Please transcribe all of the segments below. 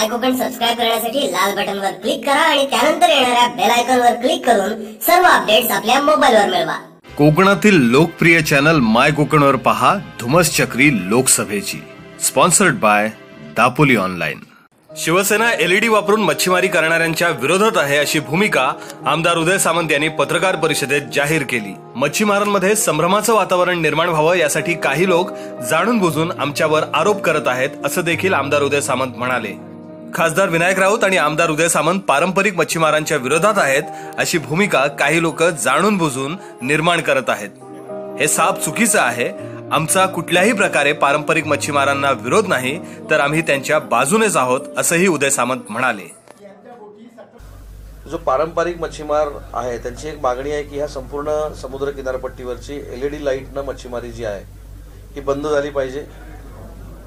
माय Konkan subscribe करण्यासाठी लाल बटनवर click करा आणि त्यानंतर येणाऱ्या बेल आयकॉनवर क्लिक करून सर्व अपडेट्स आपल्या मोबाईलवर मिळवा. कोकणातील लोकप्रिय चॅनल माय कोकणवर पहा धुमस चक्री लोकसभेची. Sponsored by Dapoli online Shiv Sena LED वापरून मच्छीमारी करणाऱ्यांच्या विरोधात आहे अशी भूमिका आमदार उदय सामंत यांनी पत्रकार परिषदेत जाहीर केली. मच्छीमारांमध्ये संभ्रमाचं वातावरण निर्माण व्हावं यासाठी काही लोक जाणून बुजून आमच्यावर आरोप करत आहेत असं देखील आमदार उदय सामंत म्हणाले. खासदार विनायक राऊत आणि आमदार उदय सामंत पारंपरिक मच्छीमारांच्या विरोधात आहेत अशी भूमिका काही लोक जाणून बुजून निर्माण करत आहेत. हे साप चुकीचं आहे. आमचा कुठल्याही प्रकारे पारंपरिक मच्छीमारांना विरोध नाही तर आम्ही त्यांच्या बाजूनेच आहोत असंही उदय सामंत म्हणाले. जो पारंपरिक मच्छीमार आहे त्यांची एक मागणी आहे की ह्या संपूर्ण समुद्र किनारपट्टीवरची एलईडी लाईटनं मच्छीमारी जी आहे ही बंद झाली पाहिजे.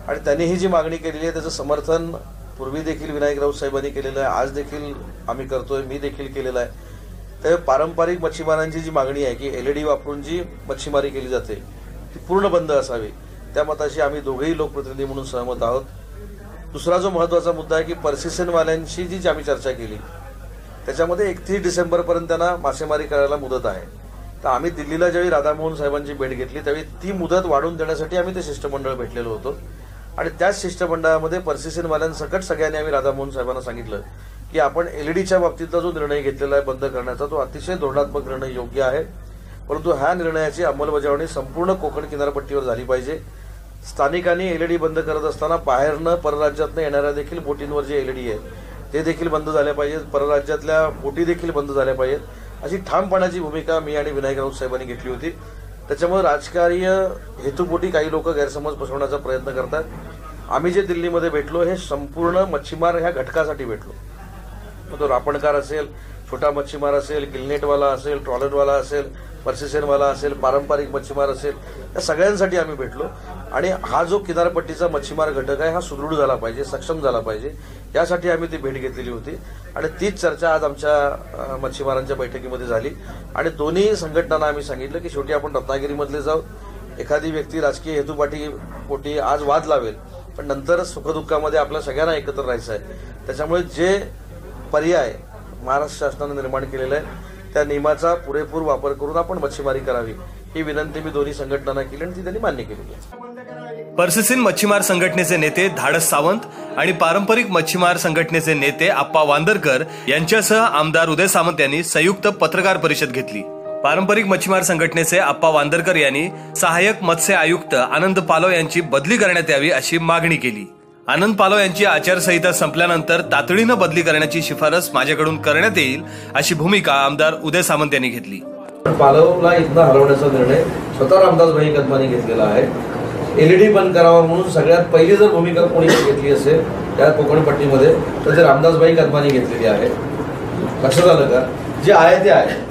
आणि त्यांनी ही जी मागणी केलेली आहे त्याचं समर्थन पूर्वी देखील विनायक राऊत साहेबांनी केलेलं आहे आज देखील आम्ही करतोय मी देखील केलेलं आहे. तर पारंपरिक मच्छीमारांची जी मागणी आहे की एल ई डी वापरून जी मच्छीमारी केली जाते ती पूर्ण बंद असावी. त्या मताशी आम्ही दोघेही लोकप्रतिनिधी म्हणून सहमत आहोत. दुसरा जो महत्त्वाचा मुद्दा आहे की पर्सिसनवाल्यांशी जी आम्ही चर्चा केली त्याच्यामध्ये एकतीस डिसेंबरपर्यंत त्यांना मासेमारी करायला मुदत आहे. तर आम्ही दिल्लीला ज्यावेळी राधामोहन साहेबांची भेट घेतली त्यावेळी ती मुदत वाढवून देण्यासाठी आम्ही ते शिष्टमंडळ भेटलेलो होतो. आणि त्याच शिष्टमंडळामध्ये वाल्यांसकट सगळ्यांनी आम्ही राधामोहन साहेबांना सांगितलं की आपण एलईडीच्या बाबतीतला जो निर्णय घेतलेला आहे बंद करण्याचा तो अतिशय धोरणात्मक निर्णय योग्य आहे. परंतु ह्या निर्णयाची अंमलबजावणी संपूर्ण कोकण किनारपट्टीवर झाली पाहिजे. स्थानिकांनी एलईडी बंद करत असताना बाहेरनं परराज्यातनं येणाऱ्या देखील बोटींवर जे एलईडी आहे ते देखील बंद झाल्या पाहिजेत. परराज्यातल्या बोटी देखील बंद झाल्या पाहिजेत. अशी ठामपणाची भूमिका मी आणि विनायक राऊत साहेबांनी घेतली होती. त्याच्यामुळे राजकीय हेतुपोटी काही लोक गैरसमज पसरवण्याचा प्रयत्न करतात. आम्ही जे दिल्लीमध्ये भेटलो हे संपूर्ण मच्छीमार ह्या घटकासाठी भेटलो. मग तो रापणकार असेल छोटा मच्छीमार असेल गिलनेटवाला असेल ट्रॉलरवाला असेल पर्सिसेनवाला असेल पारंपरिक मच्छीमार असेल या सगळ्यांसाठी आम्ही भेटलो. आणि हा जो किनारपट्टीचा मच्छीमार घटक आहे हा सुदृढ झाला पाहिजे सक्षम झाला पाहिजे. यासाठी आम्ही ती भेट घेतलेली होती. आणि तीच चर्चा आज आमच्या मच्छीमारांच्या बैठकीमध्ये झाली. आणि दोन्ही संघटनांना आम्ही सांगितलं की शेवटी आपण रत्नागिरीमधले जाऊ. एखादी व्यक्ती राजकीय हेतूपाठी पोटी आज वाद लावेल पण नंतर सुखदुःखामध्ये आपल्या सगळ्यांना एकत्र राहायचं आहे. त्याच्यामुळे जे पर्याय महाराष्ट्र शासनानं निर्माण केलेलं आहे. त्या नियमाचा पुरेपूर वापर करून आपण मच्छीमारी करावी. ही विनंती मी दोन्ही संघटनांना केली आणि ती त्यांनी मान्य केली. पर्सिसिन मच्छीमार संघटनेचे नेते धाडस सावंत आणि पारंपरिक मच्छीमार संघटनेचे नेते आप्पा वांदरकर यांच्यासह आमदार उदय सामंत यांनी संयुक्त पत्रकार परिषद घेतली. पारंपरिक मच्छीमार संघटनेचे आप्पा वांदरकर यांनी सहाय्यक मत्स्य आयुक्त आनंद पालव यांची बदली करण्यात यावी अशी मागणी केली. आनंद पालव यांची आचारसंहिता संपल्यानंतर तातडीनं बदली करण्याची शिफारस माझ्याकडून करण्यात येईल अशी भूमिका आमदार उदय सामंत यांनी घेतली. पालवला इथनं हलवण्याचा निर्णय स्वतः रामदासभाई कदमानी घेतलेला आहे. एलईडी बंद करावा म्हणून सगळ्यात पहिली जर भूमिका कोणी घेतली असेल त्या कोकणपट्टीमध्ये तर ते रामदासभाई कदमानी घेतलेली आहे. लक्षात आलं का? जे आहे ते आहे.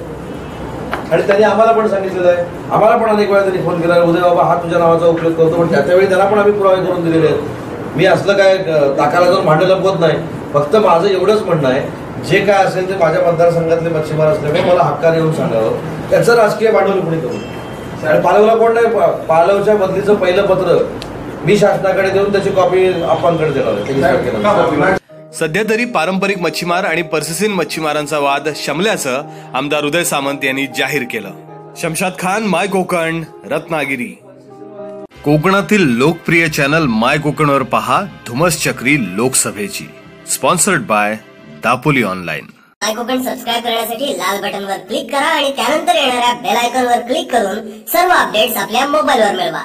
आणि त्यांनी आम्हाला पण सांगितलेलं आहे. आम्हाला पण अनेक वेळा त्यांनी फोन केला उदय बाबा हा तुझ्या नावाचा उपयोग करतो पण त्याच्या वेळी त्याला पण आम्ही पुरावे करून दिलेले आहेत. मी असलं काय ताकाला जाऊन भांडे लपवत नाही. फक्त माझं एवढंच म्हणणं आहे जे काय असेल ते माझ्या मतदारसंघातले मच्छीमार असल्यामुळे मला हक्काने येऊन सांगावं. त्याचं राजकीय भांडवल कुणी करू? आणि पालवला कोण नाही? पालवच्या बदलीचं पहिलं पत्र मी शासनाकडे देऊन त्याची कॉपी आपणकडे देणार आहे. सध्या तरी पारंपरिक मच्छीमार आणि पर्सिसिन मच्छीमारांचा वाद शमल्याचं आमदार उदय सामंत यांनी जाहीर केलं. शमशाद खान माय कोकण रत्नागिरी. कोकणातील लोकप्रिय चॅनल माय कोकणवर पहा धुमस चक्री लोकसभेची. Sponsored by Dapoli online my Konkan subscribe करण्यासाठी लाल बटन वर क्लिक करा आणि त्यानंतर येणाऱ्या बेल आयकॉन वर क्लिक करून सर्व अपडेट्स आपल्या मोबाईल वर मिळवा.